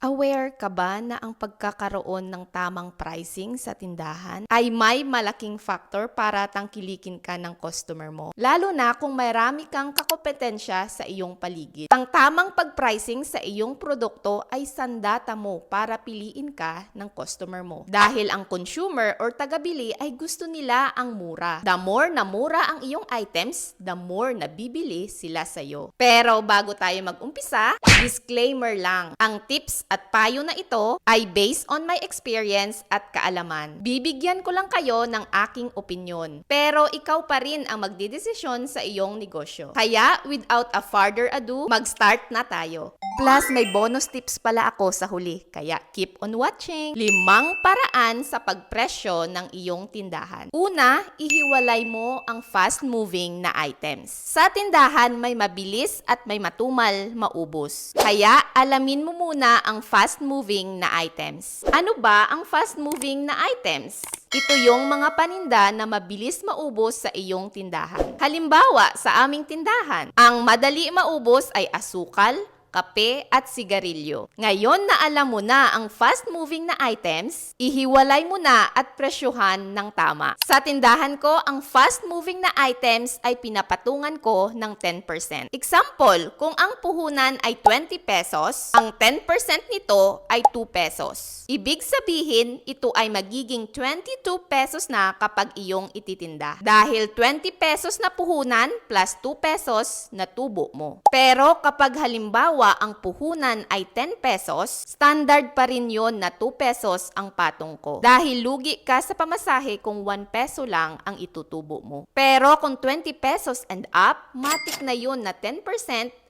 Aware ka ba na ang pagkakaroon ng tamang pricing sa tindahan ay may malaking factor para tangkilikin ka ng customer mo? Lalo na kung marami kang kakompetensya sa iyong paligid. Ang tamang pag-pricing sa iyong produkto ay sandata mo para piliin ka ng customer mo. Dahil ang consumer or tagabili ay gusto nila ang mura. The more na mura ang iyong items, the more na bibili sila sa'yo. Pero bago tayo mag-umpisa, disclaimer lang. Ang tips at payo na ito ay based on my experience at kaalaman. Bibigyan ko lang kayo ng aking opinion. Pero ikaw pa rin ang magdidesisyon sa iyong negosyo. Kaya without a further ado, mag-start na tayo. Plus, may bonus tips pala ako sa huli. Kaya keep on watching. Limang paraan sa pagpresyo ng iyong tindahan. Una, ihiwalay mo ang fast-moving na items. Sa tindahan, may mabilis at may matumal maubos. Kaya, alamin mo muna ang fast-moving na items. Ano ba ang fast-moving na items? Ito yung mga paninda na mabilis maubos sa iyong tindahan. Halimbawa, sa aming tindahan, ang madali maubos ay asukal, kape at sigarilyo. Ngayon na alam mo na ang fast-moving na items, ihiwalay mo na at presyuhan ng tama. Sa tindahan ko, ang fast-moving na items ay pinapatungan ko ng 10%. Example, kung ang puhunan ay 20 pesos, ang 10% nito ay 2 pesos. Ibig sabihin, ito ay magiging 22 pesos na kapag iyong ititinda. Dahil 20 pesos na puhunan plus 2 pesos na tubo mo. Pero kapag halimbawa ang puhunan ay 10 pesos, standard pa rin yon na 2 pesos ang patong ko. Dahil lugi ka sa pamasahe kung 1 peso lang ang itutubo mo. Pero kung 20 pesos and up, matik na yon na 10%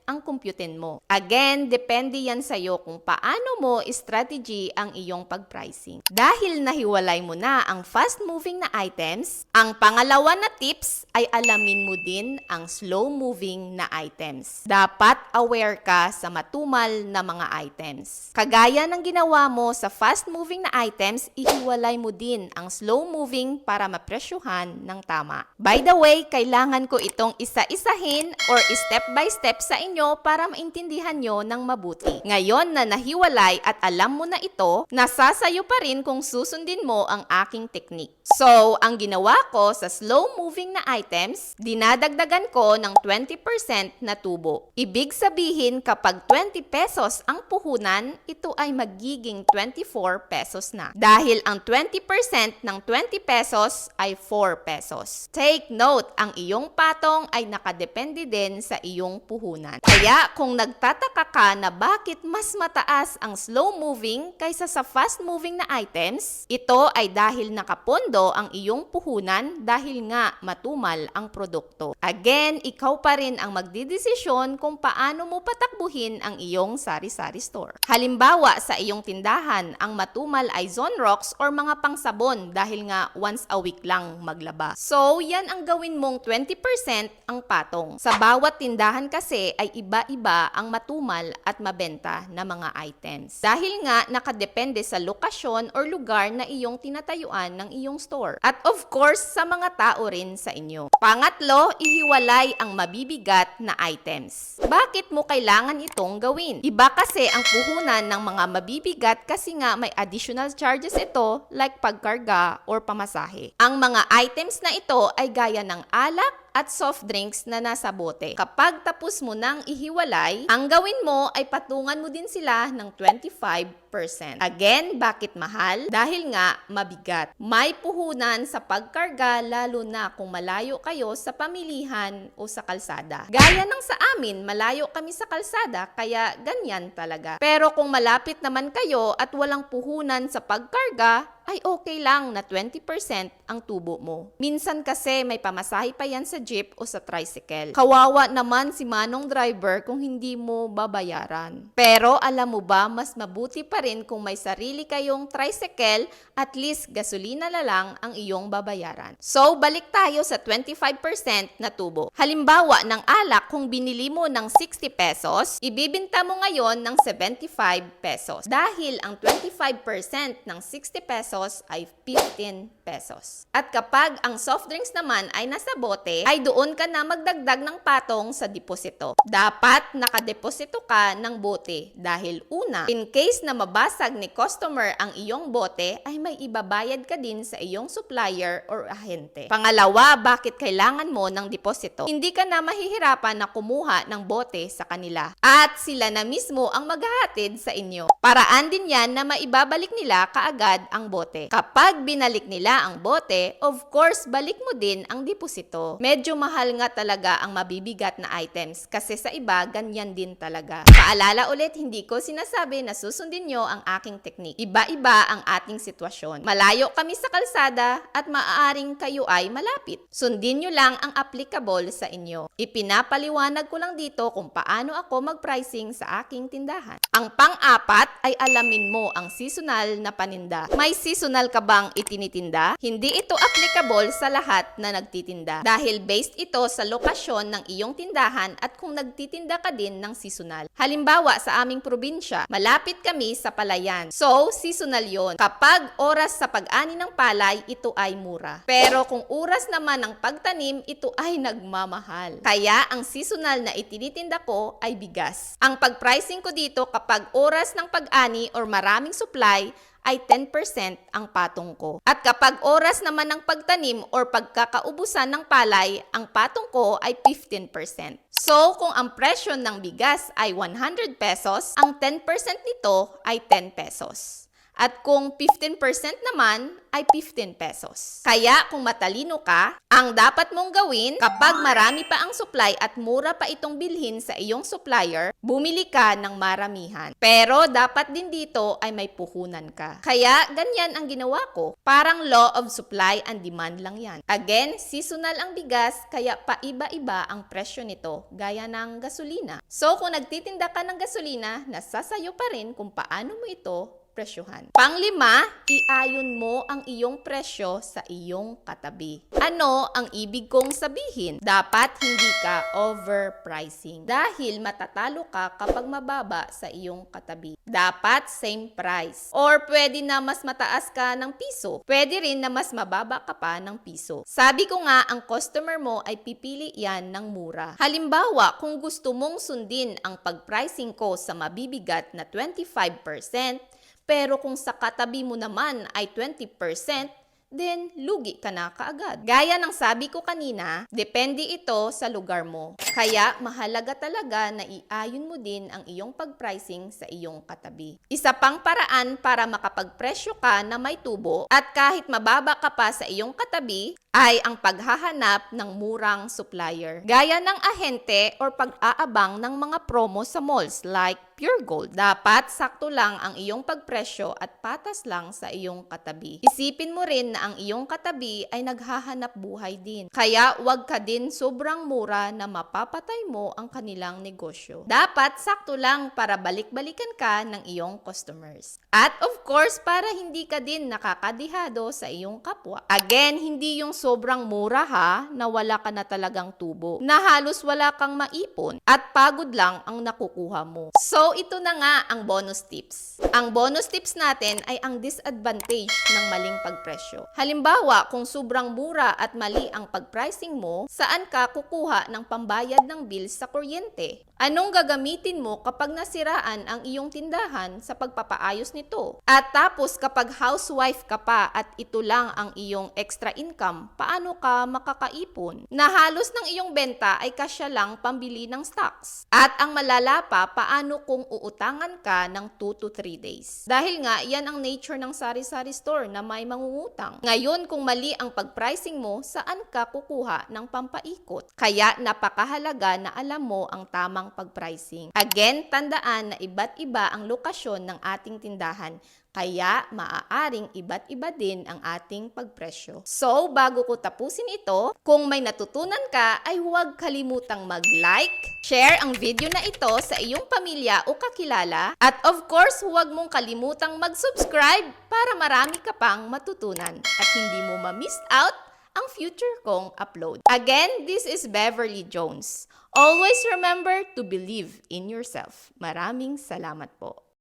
ang kumputin mo. Again, depende yan sa'yo kung paano mo strategy ang iyong pag-pricing. Dahil nahiwalay mo na ang fast-moving na items, ang pangalawa na tips ay alamin mo din ang slow-moving na items. Dapat aware ka sa matumal na mga items. Kagaya ng ginawa mo sa fast-moving na items, ihiwalay mo din ang slow-moving para mapresyuhan ng tama. By the way, kailangan ko itong isa-isahin or step by step sa inyo para maintindihan nyo ng mabuti. Ngayon na nahiwalay at alam mo na ito, nasasayo pa rin kung susundin mo ang aking technique. So, ang ginawa ko sa slow-moving na items, dinadagdagan ko ng 20% na tubo. Ibig sabihin kapag 20 pesos ang puhunan, ito ay magiging 24 pesos na. Dahil ang 20% ng 20 pesos ay 4 pesos. Take note, ang iyong patong ay nakadepende din sa iyong puhunan. Kaya kung nagtataka ka na bakit mas mataas ang slow-moving kaysa sa fast-moving na items, ito ay dahil nakapondo ang iyong puhunan dahil nga matumal ang produkto. Again, ikaw pa rin ang magdidesisyon kung paano mo patakbuhin ang iyong sari-sari store. Halimbawa, sa iyong tindahan, ang matumal ay Zone Rocks or mga pangsabon dahil nga once a week lang maglaba. So, yan ang gawin mong 20% ang patong. Sa bawat tindahan kasi ay iba-iba ang matumal at mabenta na mga items. Dahil nga nakadepende sa lokasyon or lugar na iyong tinatayuan ng iyong store. At of course, sa mga tao rin sa inyo. Pangatlo, ihiwalay ang mabibigat na items. Bakit mo kailangan itong gawin? Iba kasi ang puhunan ng mga mabibigat kasi nga may additional charges ito like pagkarga or pamasahe. Ang mga items na ito ay gaya ng alak, at soft drinks na nasa bote. Kapag tapos mo nang ihiwalay, ang gawin mo ay patungan mo din sila ng 25%. Again, bakit mahal? Dahil nga mabigat. May puhunan sa pagkarga lalo na kung malayo kayo sa pamilihan o sa kalsada. Gaya ng sa amin, malayo kami sa kalsada kaya ganyan talaga. Pero kung malapit naman kayo at walang puhunan sa pagkarga, ay okay lang na 20% ang tubo mo. Minsan kasi may pamasahe pa yan sa jeep o sa tricycle. Kawawa naman si manong driver kung hindi mo babayaran. Pero alam mo ba, mas mabuti pa rin kung may sarili kayong tricycle, at least gasolina na lang ang iyong babayaran. So, balik tayo sa 25% na tubo. Halimbawa, ng alak, kung binili mo ng 60 pesos, ibibinta mo ngayon ng 75 pesos. Dahil ang 25% ng 60 pesos ay 15 pesos. At kapag ang soft drinks naman ay nasa bote, ay doon ka na magdagdag ng patong sa deposito. Dapat nakadeposito ka ng bote dahil una, in case na mabasag ni customer ang iyong bote, ay may ibabayad ka din sa iyong supplier or ahente. Pangalawa, bakit kailangan mo ng deposito? Hindi ka na mahihirapan na kumuha ng bote sa kanila. At sila na mismo ang maghahatid sa inyo. Paraan din yan na maibabalik nila kaagad ang bote. Kapag binalik nila ang bote, of course, balik mo din ang deposito. Medyo mahal nga talaga ang mabibigat na items kasi sa iba, ganyan din talaga. Paalala ulit, hindi ko sinasabi na susundin nyo ang aking teknik. Iba-iba ang ating sitwasyon. Malayo kami sa kalsada at maaaring kayo ay malapit. Sundin nyo lang ang applicable sa inyo. Ipinapaliwanag ko lang dito kung paano ako mag-pricing sa aking tindahan. Ang pang-apat ay alamin mo ang seasonal na paninda. May seasonal ka bang itinitinda? Hindi ito applicable sa lahat na nagtitinda dahil based ito sa lokasyon ng iyong tindahan at kung nagtitinda ka din ng seasonal. Halimbawa sa aming probinsya, malapit kami sa palayan. So, seasonal yon. Kapag oras sa pag-ani ng palay, ito ay mura. Pero kung oras naman ng pagtanim, ito ay nagmamahal. Kaya ang seasonal na itinitinda ko ay bigas. Ang pag-pricing ko dito kapag oras ng pag-ani or maraming supply ay 10% ang patong ko. At kapag oras naman ng pagtanim or pagkakaubusan ng palay, ang patong ko ay 15%. So, kung ang presyo ng bigas ay 100 pesos, ang 10% nito ay 10 pesos. At kung 15% naman ay 15 pesos. Kaya kung matalino ka, ang dapat mong gawin kapag marami pa ang supply at mura pa itong bilhin sa iyong supplier, bumili ka ng maramihan. Pero dapat din dito ay may puhunan ka. Kaya ganyan ang ginawa ko. Parang law of supply and demand lang yan. Again, seasonal ang bigas kaya paiba-iba ang presyo nito gaya ng gasolina. So kung nagtitinda ka ng gasolina, nasasayo pa rin kung paano mo ito presyohan. Panglima, iayon mo ang iyong presyo sa iyong katabi. Ano ang ibig kong sabihin? Dapat hindi ka overpricing dahil matatalo ka kapag mababa sa iyong katabi. Dapat same price. Or pwede na mas mataas ka ng piso. Pwede rin na mas mababa ka pa ng piso. Sabi ko nga, ang customer mo ay pipili yan ng mura. Halimbawa, kung gusto mong sundin ang pag-pricing ko sa mabibigat na 25%, pero kung sa katabi mo naman ay 20%, then lugi ka na kaagad. Gaya ng sabi ko kanina, depende ito sa lugar mo. Kaya mahalaga talaga na iayon mo din ang iyong pag-pricing sa iyong katabi. Isa pang paraan para makapagpresyo ka na may tubo at kahit mababa ka pa sa iyong katabi, ay ang paghahanap ng murang supplier. Gaya ng ahente or pag-aabang ng mga promo sa malls like Pure Gold. Dapat sakto lang ang iyong pagpresyo at patas lang sa iyong katabi. Isipin mo rin na ang iyong katabi ay naghahanap buhay din. Kaya wag ka din sobrang mura na mapapatay mo ang kanilang negosyo. Dapat sakto lang para balik-balikan ka ng iyong customers. At of course, para hindi ka din nakakadihado sa iyong kapwa. Again, hindi yung sobrang mura ha, na wala ka na talagang tubo. Na halos wala kang maipon at pagod lang ang nakukuha mo. So, ito na nga ang bonus tips. Ang bonus tips natin ay ang disadvantage ng maling pagpresyo. Halimbawa, kung sobrang mura at mali ang pag-pricing mo, saan ka kukuha ng pambayad ng bills sa kuryente? Anong gagamitin mo kapag nasiraan ang iyong tindahan sa pagpapaayos nito? At tapos kapag housewife ka pa at ito lang ang iyong extra paano ka makakaipon? Na halos ng iyong benta ay kasya lang pambili ng stocks. At ang malala pa, paano kung uutangan ka ng 2 to 3 days? Dahil nga, yan ang nature ng sari-sari store na may mangungutang. Ngayon, kung mali ang pag-pricing mo, saan ka kukuha ng pampaikot? Kaya napakahalaga na alam mo ang tamang pag-pricing. Again, tandaan na iba't iba ang lokasyon ng ating tindahan. Kaya maaaring iba't iba din ang ating pagpresyo. So, bago ko tapusin ito, kung may natutunan ka ay huwag kalimutang mag-like, share ang video na ito sa iyong pamilya o kakilala, at of course, huwag mong kalimutang mag-subscribe para marami ka pang matutunan at hindi mo ma-miss out ang future kong upload. Again, this is Beverly Jones. Always remember to believe in yourself. Maraming salamat po.